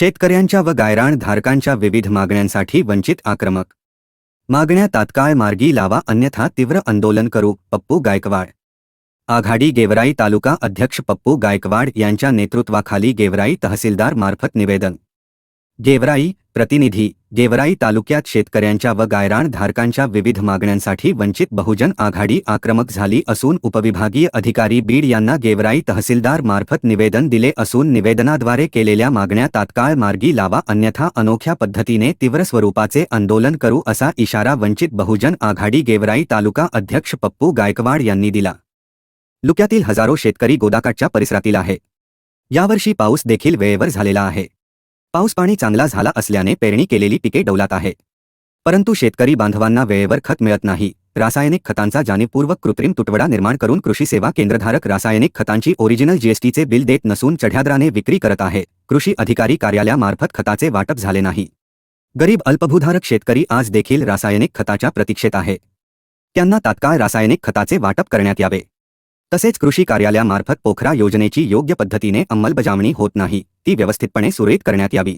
शेतकऱ्यांच्या व गायराण धारकांच्या विविध मागण्यांसाठी वंचित आक्रमक. मागण्या तात्काळ मार्गी लावा अन्यथा तीव्र आंदोलन करू पप्पू गायकवाड. आघाडी गेवराई तालुका अध्यक्ष पप्पू गायकवाड यांच्या नेतृत्वाखाली गेवराई तहसीलदार मार्फत निवेदन. गेवराई प्रतिनिधी गेवराई तालुक्यात शेतकऱ्यांच्या व गायराण धारकांच्या विविध मागण्यांसाठी वंचित बहुजन आघाडी आक्रमक झाली असून उपविभागीय अधिकारी बीड यांना गेवराई तहसीलदार मार्फत निवेदन दिले असून निवेदनाद्वारे केलेल्या मागण्या तात्काळ मार्गी लावा अन्यथा अनोख्या पद्धतीने तीव्र स्वरूपाचे आंदोलन करू असा इशारा वंचित बहुजन आघाडी गेवराई तालुका अध्यक्ष पप्पू गायकवाड यांनी दिला. लुक्यातील हजारो शेतकरी गोदाकाठच्या परिसरातील आहे. यावर्षी पाऊस देखील वेळेवर झालेला आहे. पाऊस पाणी चांगला झाला असल्याने पेरणी केलेली पिके डौलात आहे परंतु शेतकरी बांधवांना वेळेवर खत मिळत नाही. रासायनिक खतांचा जाणीवपूर्वक कृत्रिम तुटवडा निर्माण करून कृषी सेवा केंद्रधारक रासायनिक खतांची ओरिजिनल जीएसटीचे बिल देत नसून चढ्यादराने विक्री करत आहे. कृषी अधिकारी कार्यालयामार्फत खताचे वाटप झाले नाही. गरीब अल्पभूधारक शेतकरी आज देखील रासायनिक खताच्या प्रतीक्षेत आहे. त्यांना तात्काळ रासायनिक खताचे वाटप करण्यात यावे. तसेच कृषी कार्यालयामार्फत पोखरा योजनेची योग्य पद्धतीने अंमलबजावणी होत नाही ती व्यवस्थितपणे सुरळीत करण्यात यावी.